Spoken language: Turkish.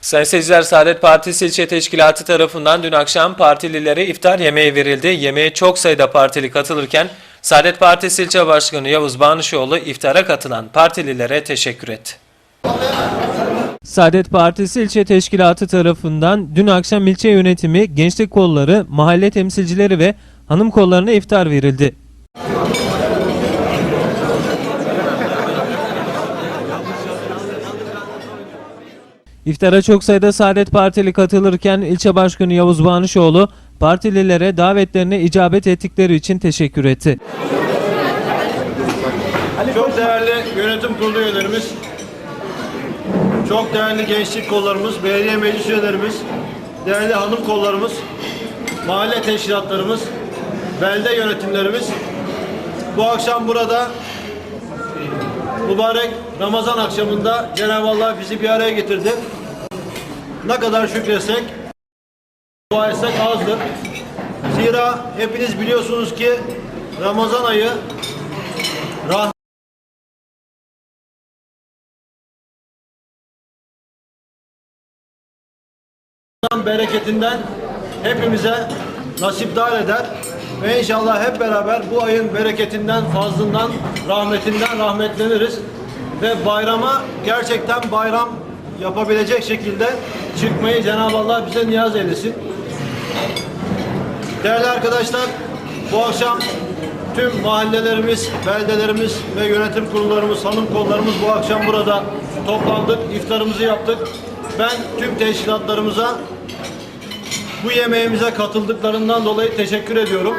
Sayın seyirciler Saadet Partisi ilçe teşkilatı tarafından dün akşam partililere iftar yemeği verildi. Yemeğe çok sayıda partili katılırken Saadet Partisi ilçe başkanı Yavuz Banışoğlu iftara katılan partililere teşekkür etti. Saadet Partisi ilçe teşkilatı tarafından dün akşam ilçe yönetimi, gençlik kolları, mahalle temsilcileri ve hanım kollarına iftar verildi. İftara çok sayıda Saadet Partili katılırken ilçe başkanı Yavuz Banışoğlu partililere davetlerine icabet ettikleri için teşekkür etti. Çok değerli yönetim kurulu üyelerimiz, çok değerli gençlik kollarımız, belediye meclis üyelerimiz, değerli hanım kollarımız, mahalle teşkilatlarımız, belde yönetimlerimiz bu akşam burada mübarek Ramazan akşamında Cenab-ı Allah bizi bir araya getirdi. Ne kadar şükretsek, dua etsek azdır. Zira hepiniz biliyorsunuz ki Ramazan ayı rah Allah'ın bereketinden hepimize nasipdar eder ve inşallah hep beraber bu ayın bereketinden, fazlından, rahmetinden rahmetleniriz ve bayrama gerçekten bayram yapabilecek şekilde çıkmayı Cenab-ı Allah bize niyaz eylesin. Değerli arkadaşlar, bu akşam tüm mahallelerimiz, beldelerimiz ve yönetim kurullarımız, hanım kollarımız bu akşam burada toplandık, iftarımızı yaptık. Ben tüm teşkilatlarımıza bu yemeğimize katıldıklarından dolayı teşekkür ediyorum.